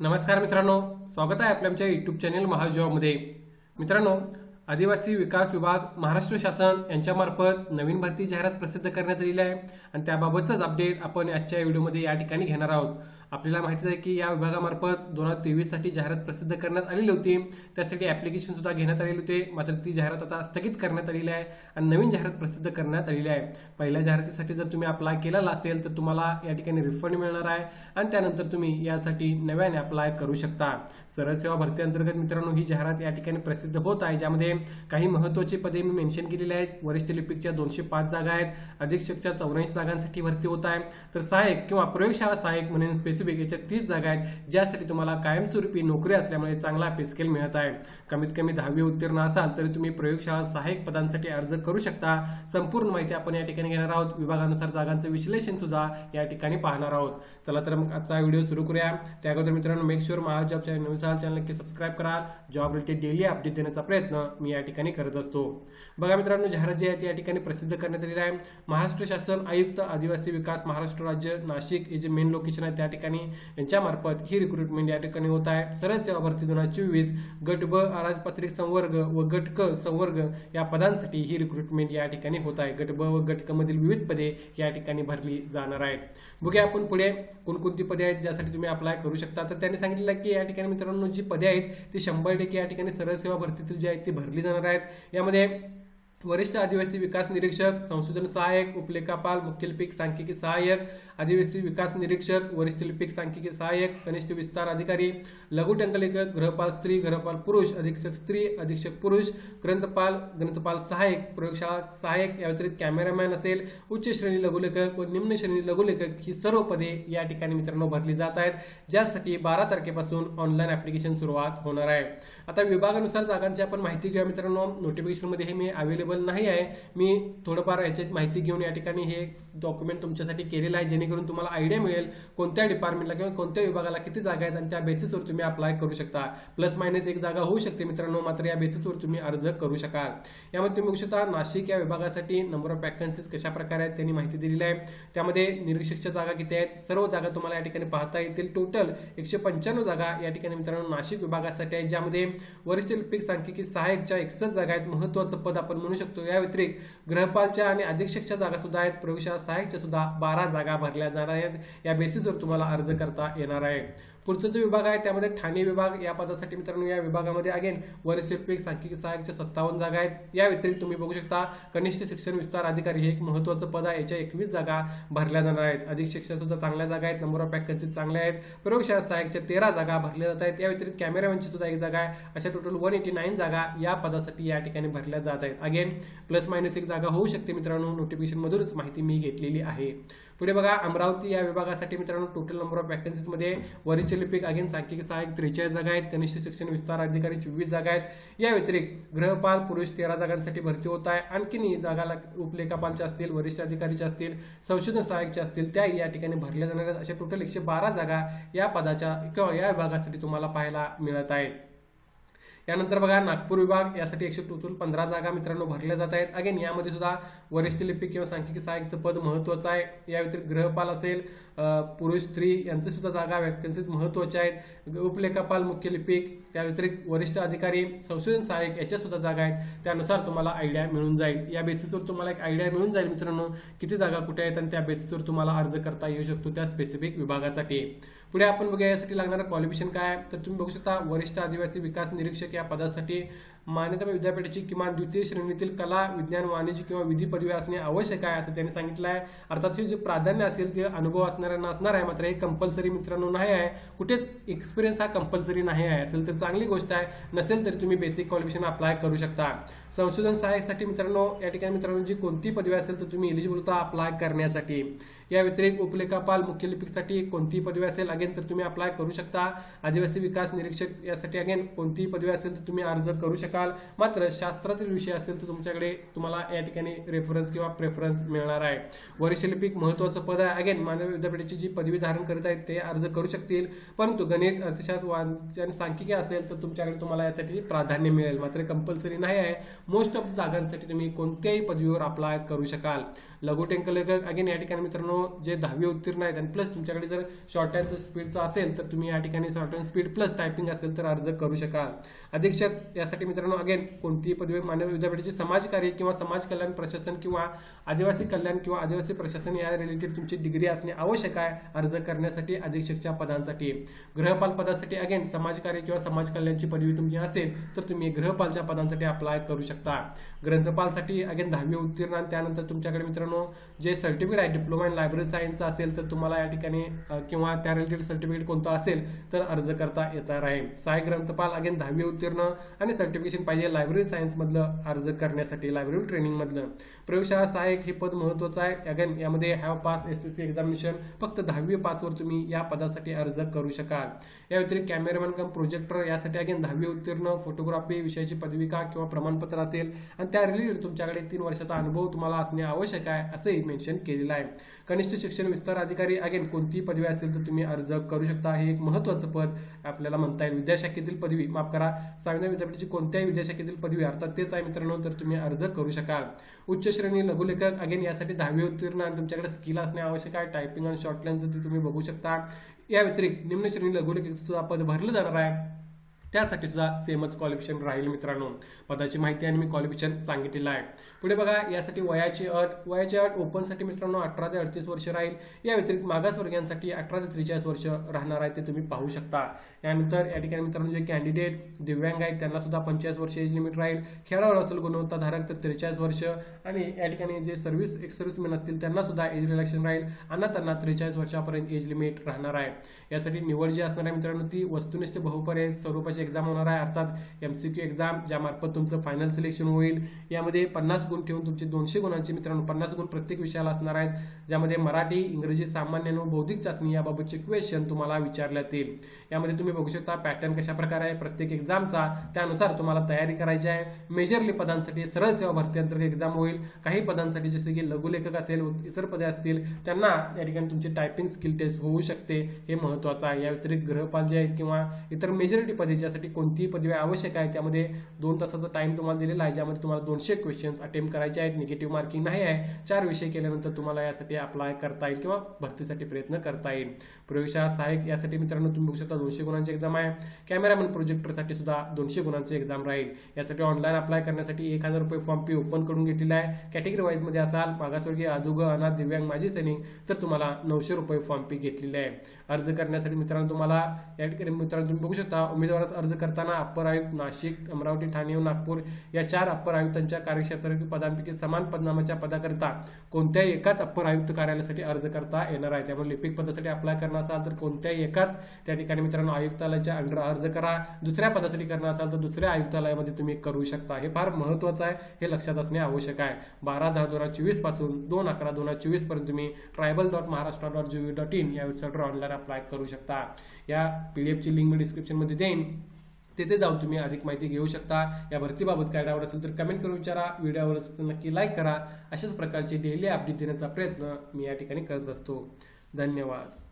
नमस्कार मित्रांनो स्वागत आहे आपल्या आमच्या यूट्यूब चॅनेल महाजॉबमध्ये मित्रांनो आदिवासी विकास विभाग महाराष्ट्र शासन यांच्यामार्फत नवीन भरती जाहिरात प्रसिद्ध करण्यात आलेली आहे. आणि त्याबाबतचाच अपडेट आपण आजच्या व्हिडिओमध्ये या ठिकाणी घेणार आहोत. आपल्याला माहितीच आहे की या विभागामार्फत दोन हजार तेवीससाठी जाहिरात प्रसिद्ध करण्यात आलेली होती. त्यासाठी ऍप्लिकेशन सुद्धा घेण्यात आलेले होते. मात्र ती जाहिरात आता स्थगित करण्यात आलेली आहे आणि नवीन जाहिरात प्रसिद्ध करण्यात आलेली आहे. पहिल्या जाहिरातीसाठी जर तुम्ही अप्लाय केलेला असेल तर तुम्हाला या ठिकाणी रिफंड मिळणार आहे आणि त्यानंतर तुम्ही यासाठी नव्याने अप्लाय करू शकता. सरळ सेवा भरती अंतर्गत मित्रांनो ही जाहिरात या ठिकाणी प्रसिद्ध होत आहे ज्यामध्ये काही महत्वाची पदे मी मेन्शन केलेली आहेत. वरिष्ठ लिपिकच्या दोनशे पाच जागा आहेत. अधीक्षकच्या चौऱ्याऐंशी जागांसाठी भरती होत आहे. तर सहाय्यक किंवा प्रयोगशाळा सहाय्यक म्हणून स्पेस याच्या तीस जागा आहेत ज्यासाठी तुम्हाला कायमस्वरूपी नोकरी असल्यामुळे चांगला पे स्केल मिळत आहे. कमीत कमी दहावी उत्तीर्ण असाल तरी तुम्ही प्रयोगशाळा सहाय्यक पदांसाठी अर्ज करू शकता. संपूर्ण माहिती आपण या ठिकाणी घेणार आहोत. विभागानुसार जागांचं विश्लेषण सुद्धा या ठिकाणी पाहणार आहोत. चला तर मग आजचा व्हिडिओ सुरू करूया. त्या अगोदर मित्रांनो make sure Maha job channel नवीन चॅनल नक्की सबस्क्राईब करा. जॉब रिलेटेड डेली अपडेट देण्याचा प्रयत्न मी या ठिकाणी करत असतो. बघा मित्रांनो जाहिरात जी आहे या ठिकाणी प्रसिद्ध करण्यात आलेली आहे. महाराष्ट्र शासन आयुक्त आदिवासी विकास महाराष्ट्र राज्य नाशिक हे जे मेन लोकेशन आहे त्या ठिकाणी यांच्यामार्फत ही रिक्रुटमेंट या ठिकाणी होत आहे. सरळ सेवा भरती दोन हजार चोवीस गट ब अराजपत्रित संवर्ग व गट क संवर्ग या पदांसाठी ही रिक्रुटमेंट या ठिकाणी होत आहे. गट ब व गट क मधील विविध पदे या ठिकाणी भरली जाणार आहेत. बघूया आपण पुढे कोणकोणती पदे आहेत ज्यासाठी तुम्ही अप्लाय करू शकता. तर त्यांनी सांगितलं की या ठिकाणी मित्रांनो जी पदे आहेत ती शंभर टक्के या ठिकाणी सरळ सेवा भरतीतील जी आहेत ती भरली जाणार आहेत. यामध्ये वरिष्ठ आदिवासी विकास निरीक्षक संशोधन सहाय्यक उपलेखापाल मुख्य लिपिक सांख्यिकी सहाय्यक आदिवासी विकास निरीक्षक वरिष्ठ लिपिक सांख्यिकी सहाय्यक कनिष्ठ विस्तार अधिकारी लघु टंकलेखक गृहपाल स्त्री गृहपाल पुरुष अधीक्षक स्त्री अधीक्षक पुरुष ग्रंथपाल ग्रंथपाल सहाय्यक प्रयोगशाळा सहाय्यक या व्यतिरिक्त कॅमेरामॅन असेल उच्च श्रेणी लघुलेखक व निम्न श्रेणी लघुलेखक ही सर्व पदे या ठिकाणी मित्रांनो भरली जात आहेत ज्यासाठी बारा तारखेपासून ऑनलाईन ऍप्लिकेशन सुरुवात होणार आहे. आता विभागानुसार जागांची आपण माहिती घेऊया मित्रांनो. नोटिफिकेशनमध्ये हे मी अवेलेबल नाही आहे. मी थोडंफार याच्यात माहिती घेऊन या ठिकाणी हे डॉक्युमेंट तुमच्यासाठी केलेलं आहे जेणेकरून तुम्हाला आयडिया मिळेल कोणत्या डिपार्टमेंटला किंवा कोणत्या विभागाला किती जागा आहेत आणि त्या बेसिसवर तुम्ही अप्लाय करू शकता. प्लस मायनस एक जागा होऊ शकते मित्रांनो मात्र या बेसिसवर तुम्ही अर्ज करू शकाल. यामध्ये तुम्ही बघू शकता नाशिक या विभागासाठी नंबर ऑफ वॅकन्सीज कशा प्रकारे आहेत त्यांनी माहिती दिलेली आहे. त्यामध्ये निरीक्षकच्या जागा किती आहेत? सर्व जागा तुम्हाला या ठिकाणी पाहता येतील. टोटल एकशे पंच्याण्णव जागा या ठिकाणी मित्रांनो नाशिक विभागासाठी आहेत ज्यामध्ये वरिष्ठ लिपिक सांख्यिकी सहाय्यकच्या एकसष्ट जागा आहेत. महत्वाचं पद आपण म्हणू शकतो. या व्यतिरिक्त ग्रहपालच्या आणि अधीक्षकच्या जागा सुद्धा आहेत. प्रयोगशाळा सहाय्यकच्या सुद्धा बारा जागा भरल्या जाणार आहेत. या बेसिसवर तुम्हाला अर्ज करता येणार आहे. पुढचा जो विभाग आहे त्यामध्ये ठाणे विभाग या पदासाठी मित्रांनो या विभागामध्ये अगेन वरिष्ठ सांख्यिकी सहाय्यकच्या सत्तावन्न जागा आहेत या व्यतिरिक्त तुम्ही बघू शकता कनिष्ठ शिक्षण विस्तार अधिकारी हे एक महत्वाचं पद आहे याच्या एकवीस जागा भरल्या जाणार आहेत. अधीक्षकच्या सुद्धा चांगल्या जागा आहेत नंबर ऑफ वॅकन्सी चांगल्या आहेत प्रयोगशाळा सहाय्यकच्या तेरा जागा भरल्या जात आहेत या व्यतिरिक्त कॅमेरामॅनची सुद्धा एक जागा आहे. अशा टोटल वन एटी नाईन जागा या पदासाठी या ठिकाणी भरल्या जात आहेत. अगेन प्लस मायनस एक जागा होऊ शकते मित्रांनो नोटिफिकेशन मधूनच माहिती मी घेतलेली आहे. पुढे बघा अमरावती या विभागासाठी मित्रांनो टोटल नंबर ऑफ वॅकन्सीजमध्ये वरिष्ठ लिपिक अगेन सांख्यिकी सहाय्यक त्रेचाळीस जागा आहेत. कनिष्ठ शिक्षण विस्तार अधिकारी चोवीस जागा आहेत. या व्यतिरिक्त गृहपाल पुरुष तेरा जागांसाठी भरती होत आहे. आणखीन जागा उपलेखापालच्या असतील वरिष्ठ अधिकारीच्या असतील संशोधन सहाय्यकच्या असतील त्याही या ठिकाणी भरल्या जाणार आहेत. अशा टोटल एकशे बारा जागा या पदाच्या किंवा या विभागासाठी तुम्हाला पाहायला मिळत आहेत. यानंतर बघा नागपूर विभाग यासाठी एकशे टोटल पंधरा जागा मित्रांनो भरल्या जात आहेत. अगेन यामध्ये सुद्धा वरिष्ठ लिपिक किंवा सांख्यिकी सहाय्यकचं पद महत्वाचं आहे. या व्यतिरिक्त गृहपाल असेल पुरुष स्त्री यांचे सुद्धा जागा वॅकन्सीज महत्त्वाच्या आहेत. उपलेखापाल मुख्य लिपिक त्या व्यतिरिक्त वरिष्ठ अधिकारी संशोधन सहाय्यक याच्या सुद्धा जागा आहेत. त्यानुसार तुम्हाला आयडिया मिळून जाईल. या बेसिसवर तुम्हाला एक आयडिया मिळून जाईल मित्रांनो किती जागा कुठे आहेत आणि त्या बेसिसवर तुम्हाला अर्ज करता येऊ शकतो त्या स्पेसिफिक विभागासाठी. पुढे आपण बघूया यासाठी लागणारं क्वालिफिकेशन काय तर तुम्ही बघू शकता वरिष्ठ आदिवासी विकास निरीक्षक या पदासाठी मान्यता विद्यापीठाची किमान द्वितीय श्रेणीतील कला विज्ञान वाणिज्य किंवा विधी पदवी असणे आवश्यक आहे असं त्यांनी सांगितलं आहे. अर्थात हे जे प्राधान्य असेल ते अनुभव असणाऱ्यांना असणार आहे. मात्र हे कंपल्सरी मित्रांनो नाही आहे. कुठेच एक्सपिरियन्स हा कंपल्सरी नाही आहे. असेल तर चांगली गोष्ट आहे. नसेल तरी तुम्ही बेसिक क्वालिफिकेशन अप्लाय करू शकता. संशोधन सहाय्यसाठी मित्रांनो या ठिकाणी मित्रांनो जी कोणती पदवी असेल तर तुम्ही एलिजिबल होता अप्लाय करण्यासाठी. या व्यतिरिक्त उपलेखापाल मुख्य लिपिकसाठी कोणती पदवी असेल? अगेन तर तुम्ही अप्लाय करू शकता. आदिवासी विकास निरीक्षक यासाठी अगेन कोणतीही पदवी असेल तर तुम्ही अर्ज करू शकाल. मात्र शास्त्रातील विषय असेल तर तुमच्याकडे तुम्हाला या ठिकाणी रेफरन्स किंवा प्रेफरन्स मिळणार आहे. वरिष्ठ महत्वाचं पद आहे. अगेन मानव विद्यापीठाची जी पदवी धारण करत आहेत ते अर्ज करू शकतील. परंतु गणित अर्थशास्त्र आणि सांख्यिकी असेल तर तुमच्याकडे तुम्हाला यासाठी प्राधान्य मिळेल. मात्र कंपल्सरी नाही आहे. मोस्ट ऑफ जागांसाठी तुम्ही कोणत्याही पदवीवर अप्लाय करू शकाल. लघु टँक लेखक. अगेन या ठिकाणी मित्रांनो जे दहावी उत्तीर्ण आहेत आणि प्लस तुमच्याकडे जर शॉर्ट हँडचं स्पीडचं असेल तर तुम्ही या ठिकाणी short hand speed plus typing असेल तर अर्ज करू शकाल. अधीक्षक यासाठी मित्रांनो अगेन कोणतीही पदवी मानव विद्यापीठाचे समाजकार्य किंवा समाज कल्याण प्रशासन किंवा आदिवासी कल्याण किंवा आदिवासी प्रशासन या रिलेटेड तुमची डिग्री असणे आवश्यक आहे अर्ज करण्यासाठी अधीक्षकच्या पदांसाठी. गृहपाल पदासाठी अगेन समाजकार्य किंवा समाज कल्याणची पदवी तुमची असेल तर तुम्ही गृहपालच्या पदांसाठी अप्लाय करू शकता. ग्रंथपालसाठी अगेन दहावी उत्तीर्ण आणि त्यानंतर तुमच्याकडे मित्रांनो जे सर्टिफिकेट आहे डिप्लोमा इन लायब्ररी सायन्सचं असेल तर तुम्हाला या ठिकाणी किंवा त्या रिलेटेड सर्टिफिकेट कोणतं असेल तर अर्ज करता येणार आहे सहाय्यक ग्रंथपाल अगेन दहावी उत्तीर्ण आणि सर्टिफिकेशन पाहिजे लायब्ररी सायन्समधलं अर्ज करण्यासाठी लायब्ररी ट्रेनिंगमधलं प्रयोगशाळा सहाय्यक हे पद महत्वाचं आहे. अगेन यामध्ये have pass S S C examination फक्त दहावी पासवर तुम्ही या पदासाठी अर्ज करू शकाल. या व्यतिरिक्त कॅमेरामॅन कम प्रोजेक्टर यासाठी अगेन दहावी उत्तीर्ण फोटोग्राफी विषयाची पदविका किंवा प्रमाणपत्र असेल. आणि त्या रिलेटेड तुमच्याकडे तीन वर्षाचा अनुभव तुम्हाला असणे आवश्यक आहे. असंही मेन्शन केलेलं आहे. कनिष्ठ शिक्षण विस्तार अधिकारी अगेन कोणतीही पदवी असेल तर तुम्ही अर्ज करू शकता. हे एक महत्वाचं पद आपल्याला म्हणता येईल. विद्याशाखेतील पदवी माफ करा संविधान विद्यापीठाची कोणत्याही विद्याशाखेतील पदवी अर्थात तेच आहे मित्रांनो तर तुम्ही अर्ज करू शकाल. उच्च श्रेणी लघुलेखक अगेन यासाठी दहावी उत्तीर्ण आणि तुमच्याकडे स्किल असणे आवश्यक आहे. टायपिंग आणि शॉर्टलाईनचं ते तुम्ही बघू शकता. या व्यतिरिक्त निम्न श्रेणी लघुलेखक सुद्धा पद भरलं जाणार आहे. त्यासाठी सुद्धा सेमच क्वालिफिकेशन राहील मित्रांनो. पदाची माहिती आणि मी क्वालिफिकेशन सांगितलेलं आहे. पुढे बघा यासाठी वयाची अट. वयाची अट ओपनसाठी मित्रांनो अठरा ते अडतीस वर्ष राहील. या व्यतिरिक्त मागासवर्गीयांसाठी अठरा ते त्रेचाळीस वर्ष राहणार आहे ते तुम्ही पाहू शकता. यानंतर या ठिकाणी मित्रांनो जे कॅन्डिडेट दिव्यांग आहेत त्यांना सुद्धा पंचेचाळीस वर्ष एज लिमिट राहील. खेळावर असेल गुणवत्ताधारक तर त्रेचाळीस वर्ष. आणि या ठिकाणी जे सर्व्हिस एक सर्व्हिसमॅन असतील त्यांना सुद्धा एज रिलॅक्शन राहील. आणि त्यांना त्रेचाळीस वर्षापर्यंत एज लिमिट राहणार आहे. यासाठी निवड जी असणार आहे मित्रांनो ती वस्तुनिष्ठ बहुपर्याय स्वरूपाची एक्झाम होणार आहे. अर्थात क्यू एक्झाम ज्यामार्फत तुमचं फायनल सिलेक्शन होईल. यामध्ये पन्नास गुण ठेवून तुमचे दोनशे गुणांचे मित्रांनो पन्नास गुण प्रत्येक विषयाला असणार आहेत. ज्यामध्ये मराठी इंग्रजी सामान्य आणि बौद्धिक चाचणी याबाबतचे क्वेश्चन तुम्हाला विचारण्यात येईल. यामध्ये तुम्ही बघू शकता पॅटर्न कशा प्रकारे आहे प्रत्येक एक्झामचा त्यानुसार तुम्हाला तयारी करायची आहे. मेजरली पदांसाठी सरळ सेवा भरती अंतर्गत एक्झाम होईल. काही पदांसाठी जसे की लघुलेखक असेल इतर पदे असतील त्यांना या ठिकाणी तुमची टायपिंग स्किल टेस्ट होऊ शकते. हे महत्वाचं आहे. या व्यतिरिक्त गृहपाल जे आहेत किंवा इतर मेजॉरिटी पदे यासाठी कोणतीही पदवी आवश्यक आहे. त्यामध्ये दोन तासाचा टाइम तुम्हाला दिलेला आहे ज्यामध्ये तुम्हाला दोनशे क्वेश्चन्स अटेम्प्ट करायचे आहेत. निगेटिव्ह मार्किंग नाही आहे. चार विषय केल्यानंतर तुम्हाला यासाठी अप्लाय करता येईल किंवा भरतीसाठी प्रयत्न करता येईल. प्रयोगशाळा सहाय्यक यासाठी मित्रांनो तुम्ही बघू शकता दोनशे गुणांची एक्झाम आहे. कॅमेरामॅन प्रोजेक्टरसाठी सुद्धा दोनशे गुणांची एक्झाम राहील. यासाठी ऑनलाईन अप्लाय करण्यासाठी एक हजार रुपये फॉर्म फी ओपन करून घेतलेला आहे. कॅटेगरी वाईजमध्ये असाल मागासवर्गीय अधुग अनाथ दिव्यांग माजी सैनिक तर तुम्हाला नऊशे रुपये फॉर्म फी घेतलेली आहे. अर्ज करण्यासाठी मित्रांनो तुम्हाला या ठिकाणी मित्रांनो तुम्ही बघू शकता उमेदवारास अर्ज करताना अप्पर आयुक्त नाशिक अमरावती ठाणे व नागपूर या चार अप्पर आयुक्तांच्या कार्यक्षेत्रातील पदांपैकी समान पदनामाच्या पदाकरिता कोणत्याही एकाच अप्पर आयुक्त कार्यालयासाठी अर्ज करता येणार आहे. त्यामुळे लिपिक पदासाठी अप्लाय करणार असाल तर कोणत्याही एकाच. त्या ठिकाणी मित्रांनो आयुक्तालयाच्या अंडर अर्ज करा. दुसऱ्या पदासाठी करणार असाल तर दुसऱ्या आयुक्तालयामध्ये तुम्ही करू शकता. हे फार महत्वाचं आहे. हे लक्षात असणे आवश्यक आहे. बारा दहा दोन हजार चोवीसपासून दोन अकरा दोन हजार चोवीसपर्यंत तुम्ही tribal dot Maharashtra dot G O V dot in या वेबसाईटवर ऑनलाईन अप्लाय करू शकता. या पीडीएफची लिंक मी डिस्क्रिप्शनमध्ये देईन. तेथे जाऊन तुम्ही अधिक माहिती घेऊ शकता. या भरतीबाबत काय डाऊट असेल तर कमेंट करून विचारा. व्हिडिओ आवडत असेल तर नक्की लाईक करा. अशाच प्रकारचे डेली अपडेट देण्याचा प्रयत्न मी या ठिकाणी करत असतो. धन्यवाद.